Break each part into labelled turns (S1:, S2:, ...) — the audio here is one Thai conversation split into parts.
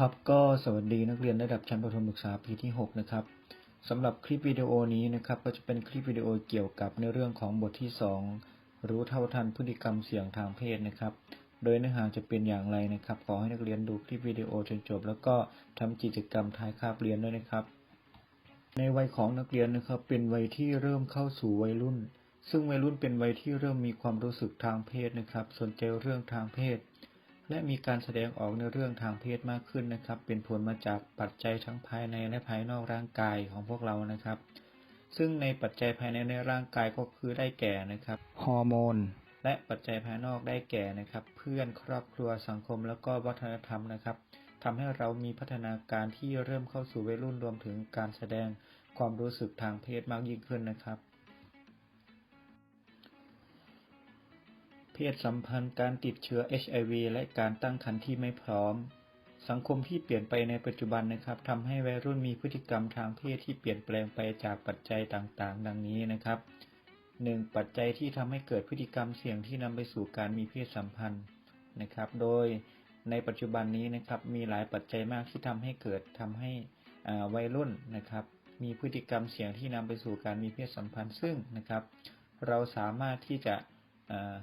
S1: ครับก็สวัสดีนักเรียนระดับชั้นประถมศึกษาปีที่ 6 นะครับสำหรับคลิปวิดีโอนี้นะครับ ก็จะเป็นคลิปวิดีโอเกี่ยวกับในเรื่องของบทที่ 2 รู้เท่าทันพฤติกรรมเสี่ยงทางเพศนะครับ โดยเนื้อหาจะเป็นอย่างไรนะครับ ขอให้นักเรียนดูคลิปวิดีโอจนจบ แล้วก็ทำกิจกรรมท้ายคาบเรียนด้วยนะครับ ในวัยของนักเรียนนะครับ เป็นวัยที่เริ่มเข้าสู่วัยรุ่น ซึ่งวัยรุ่นเป็นวัยที่เริ่มมีความรู้สึกทางเพศนะครับ สนใจเรื่องทางเพศ และมีการแสดงออกในเรื่องทางเพศมากขึ้นนะครับ เป็นผลมาจากปัจจัยทั้งภายในและภายนอกร่างกายของพวกเรานะครับ ซึ่งในปัจจัยภายในในร่างกายก็คือได้แก่นะครับฮอร์โมนและปัจจัยภายนอกได้แก่นะครับ เพื่อนครอบครัวสังคมแล้วก็วัฒนธรรมนะครับทำให้เรามีพัฒนาการที่เริ่มเข้าสู่วัยรุ่นรวมถึงการแสดงความรู้สึกทางเพศมากยิ่งขึ้นนะครับ เพศสัมพันธ์การติดเชื้อ HIV และการตั้งครรภ์ที่ไม่พร้อม สังคมที่เปลี่ยนไปในปัจจุบันนะครับทำให้วัยรุ่นมีพฤติกรรมทางเพศที่เปลี่ยนแปลงไปจากปัจจัยต่างๆ ดังนี้นะครับ 1. ปัจจัยที่ทำให้เกิดพฤติกรรมเสี่ยงที่นำไปสู่การมีเพศสัมพันธ์นะครับ โดยในปัจจุบันนี้นะครับมีหลายปัจจัยมากที่ทำให้เกิดทำให้วัยรุ่นนะครับ มีพฤติกรรมเสี่ยงที่นำไปสู่การมีเพศสัมพันธ์ซึ่งนะครับ เราสามารถที่จะ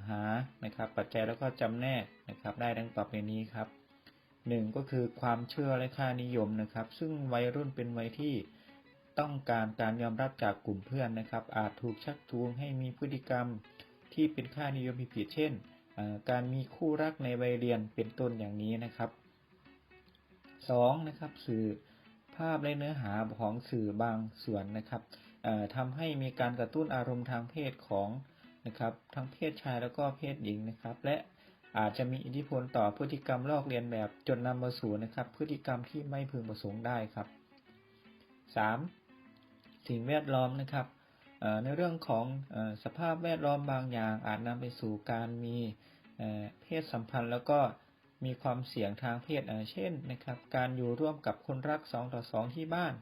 S1: หานะครับ ปัจจัยแล้วก็จำแนกนะครับ ได้ดังต่อไปนี้ครับหนึ่งก็คือความเชื่อและค่านิยมนะครับ ซึ่งวัยรุ่นเป็นวัยที่ต้องการการยอมรับจากกลุ่มเพื่อนนะครับ อาจถูกชักจูงให้มีพฤติกรรมที่เป็นค่านิยมผิดๆเช่นอ่าการมีคู่รักในวัยเรียนเป็นต้นอย่างนี้นะครับสองนะครับสื่อภาพและเนื้อหาของสื่อบางส่วนนะครับทำให้มีการกระตุ้นอารมณ์ทางเพศของ นะครับ ทั้งเพศชายแล้วก็เพศหญิงนะครับ และอาจจะมีอิทธิพลต่อพฤติกรรมลอกเลียนแบบจนนำมาสู่นะครับ พฤติกรรมที่ไม่พึงประสงค์ได้ครับ 3. สิ่งแวดล้อมนะครับในเรื่องของสภาพแวดล้อมบางอย่าง อาจนำไปสู่การมีเพศสัมพันธ์แล้วก็มีความเสี่ยงทางเพศเช่นนะครับ การอยู่ร่วมกับคนรัก 2 ต่อ 2 ที่บ้าน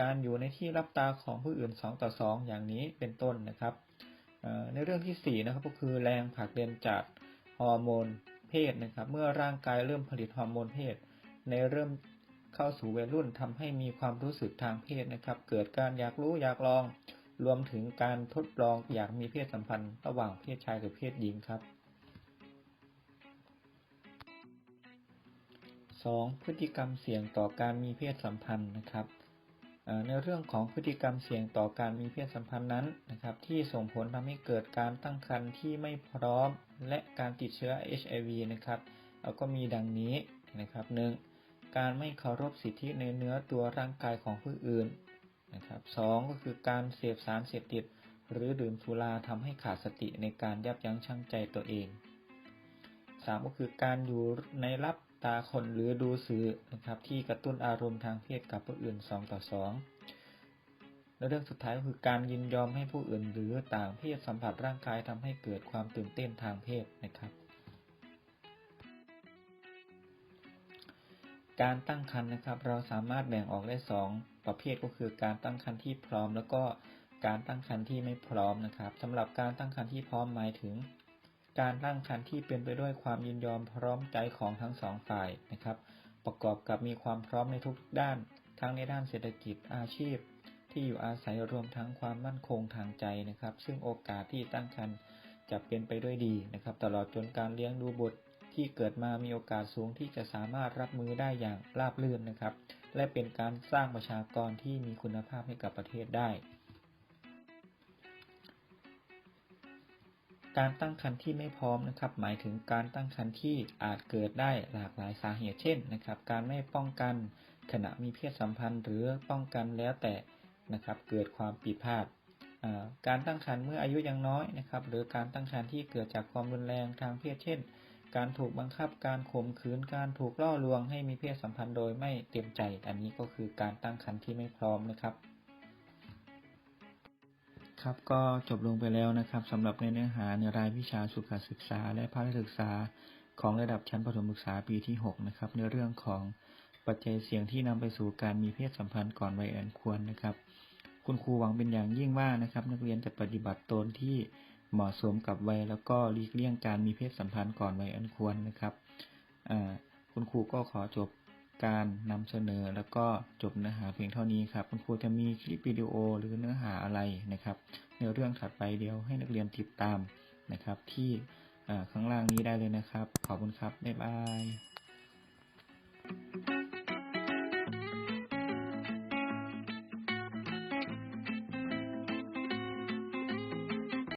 S1: การอยู่ในที่รับตาของผู้อื่น 2 ต่อ 2 อย่างนี้เป็นต้นนะครับ ในเรื่องที่ 4 นะครับก็คือแรงผลักดันจากฮอร์โมนเพศนะครับ เมื่อร่างกายเริ่มผลิตฮอร์โมนเพศ ในเริ่มเข้าสู่วัยรุ่นทำให้มีความรู้สึกทางเพศนะครับ เกิดการอยากรู้อยากลอง รวมถึงการทดลองอยากมีเพศสัมพันธ์ระหว่างเพศชายกับเพศหญิงครับ 2. พฤติกรรมเสี่ยงต่อการมีเพศสัมพันธ์นะครับ ในเรื่องของพฤติกรรมเสี่ยงต่อการมีเพศสัมพันธ์นั้นนะครับ ที่ส่งผลทำให้เกิดการตั้งครรภ์ที่ไม่พร้อม และการติดเชื้อ HIV นะครับเราก็มีดังนี้นะครับ 1. การไม่เคารพสิทธิในเนื้อตัวร่างกายของผู้อื่นนะครับสองก็คือการเสพสารเสพติด หรือดื่มสุราทำให้ขาดสติในการยับยั้งชั่งใจตัวเองสามก็คือการอยู่ในรับ ตาคนหรือดูสื่อนะครับที่กระตุ้นอารมณ์ทางเพศกับผู้อื่น 2 ต่อ 2 และเรื่องสุดท้ายก็คือการยินยอมให้ผู้อื่นหรือต่างเพศสัมผัสร่างกายทำให้เกิดความตื่นเต้นทางเพศนะครับการตั้งครรภ์นะครับ เราสามารถแบ่งออกได้ 2 ประเภทก็คือการตั้งครรภ์ที่พร้อม แล้วก็การตั้งครรภ์ที่ไม่พร้อมนะครับสำหรับการตั้งครรภ์ที่พร้อมหมายถึง การตั้งครรภ์ที่เป็นไปด้วยความยินยอมพร้อมใจของทั้งสองฝ่ายนะครับ ประกอบกับมีความพร้อมในทุกด้าน ทั้งในด้านเศรษฐกิจอาชีพ ที่อยู่อาศัยรวมทั้งความมั่นคงทางใจนะครับ ซึ่งโอกาสที่ตั้งครรภ์จะเป็นไปด้วยดีนะครับ ตลอดจนการเลี้ยงดูบุตรที่เกิดมามีโอกาสสูงที่จะสามารถรับมือได้อย่างราบรื่นนะครับ และเป็นการสร้างประชากรที่มีคุณภาพให้กับประเทศได้ การตั้งครรภ์ที่ไม่พร้อมนะครับ หมายถึงการตั้งครรภ์ที่อาจเกิดได้หลากหลายสาเหตุเช่นนะครับ การไม่ป้องกันขณะมีเพศสัมพันธ์ หรือป้องกันแล้วแต่นะครับ เกิดความผิดพลาดการตั้งครรภ์เมื่ออายุยังน้อยนะครับ หรือการตั้งครรภ์ที่เกิดจากความรุนแรงทางเพศเช่น การถูกบังคับการข่มขืนการถูกล่อลวงให้มีเพศสัมพันธ์โดยไม่เต็มใจ อันนี้ก็คือการตั้งครรภ์ที่ไม่พร้อมนะครับ ครับก็จบลงไปแล้วนะครับสำหรับในเนื้อหาในรายวิชาสุขศึกษา และภาคศึกษาของระดับชั้นประถมศึกษาปีที่ 6 นะครับ ในเรื่องของปัจจัยเสี่ยงที่นำไปสู่การมีเพศสัมพันธ์ก่อนวัยอันควรนะครับ คุณครูหวังเป็นอย่างยิ่งว่านะครับ นักเรียนจะปฏิบัติตนที่เหมาะสมกับวัยแล้วก็หลีกเลี่ยงการมีเพศสัมพันธ์ก่อนวัยอันควรนะครับคุณครูก็ขอจบ การนำเสนอแล้วก็จบเนื้อหาเพียงเท่านี้ครับ คุณครูจะมีคลิปวิดีโอหรือเนื้อหาอะไรนะครับ ในเรื่องถัดไปเดียวให้นักเรียนติดตามนะครับ ที่ข้างล่างนี้ได้เลยนะครับ ขอบคุณครับ บ๊ายบาย